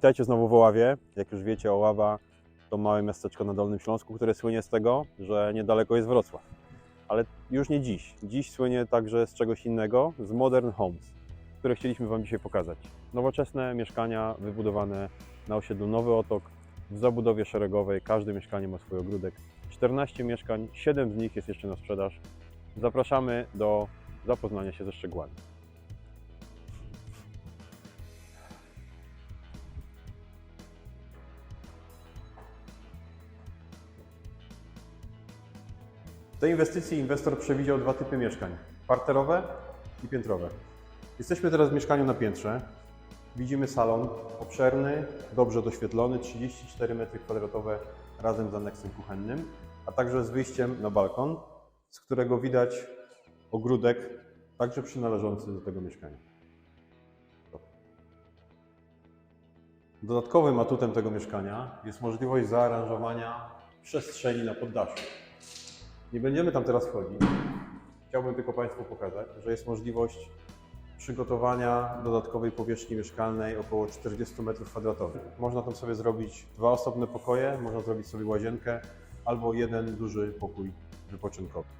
Witajcie znowu w Oławie. Jak już wiecie, Oława to małe miasteczko na Dolnym Śląsku, które słynie z tego, że niedaleko jest Wrocław. Ale już nie dziś. Dziś słynie także z czegoś innego, z Modern Homes, które chcieliśmy Wam dzisiaj pokazać. Nowoczesne mieszkania wybudowane na osiedlu Nowy Otok, w zabudowie szeregowej. Każde mieszkanie ma swój ogródek. 14 mieszkań, 7 z nich jest jeszcze na sprzedaż. Zapraszamy do zapoznania się ze szczegółami. Tej inwestycji inwestor przewidział dwa typy mieszkań: parterowe i piętrowe. Jesteśmy teraz w mieszkaniu na piętrze. Widzimy salon obszerny, dobrze doświetlony, 34 m2 razem z aneksem kuchennym, a także z wyjściem na balkon, z którego widać ogródek, także przynależący do tego mieszkania. Dodatkowym atutem tego mieszkania jest możliwość zaaranżowania przestrzeni na poddaszu. Nie będziemy tam teraz wchodzić. Chciałbym tylko Państwu pokazać, że jest możliwość przygotowania dodatkowej powierzchni mieszkalnej około 40 m2. Można tam sobie zrobić dwa osobne pokoje, można zrobić sobie łazienkę albo jeden duży pokój wypoczynkowy.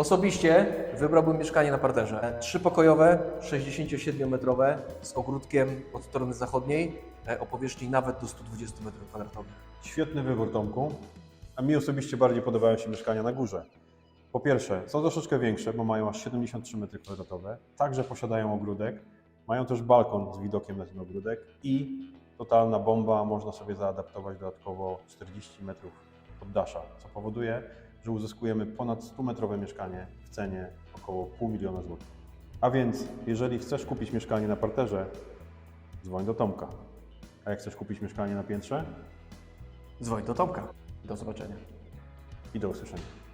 Osobiście wybrałbym mieszkanie na parterze. Trzypokojowe, 67-metrowe, z ogródkiem od strony zachodniej, e, o powierzchni nawet do 120 m2. Świetny wybór, Tomku. A mi osobiście bardziej podobają się mieszkania na górze. Po pierwsze, są troszeczkę większe, bo mają aż 73 m2. Także posiadają ogródek. Mają też balkon z widokiem na ten ogródek i totalna bomba, można sobie zaadaptować dodatkowo 40 metrów poddasza, co powoduje, że uzyskujemy ponad 100-metrowe mieszkanie w cenie około pół miliona złotych. A więc, jeżeli chcesz kupić mieszkanie na parterze, dzwoń do Tomka. A jak chcesz kupić mieszkanie na piętrze, Dzwoń do Tomka. Do zobaczenia. i do usłyszenia.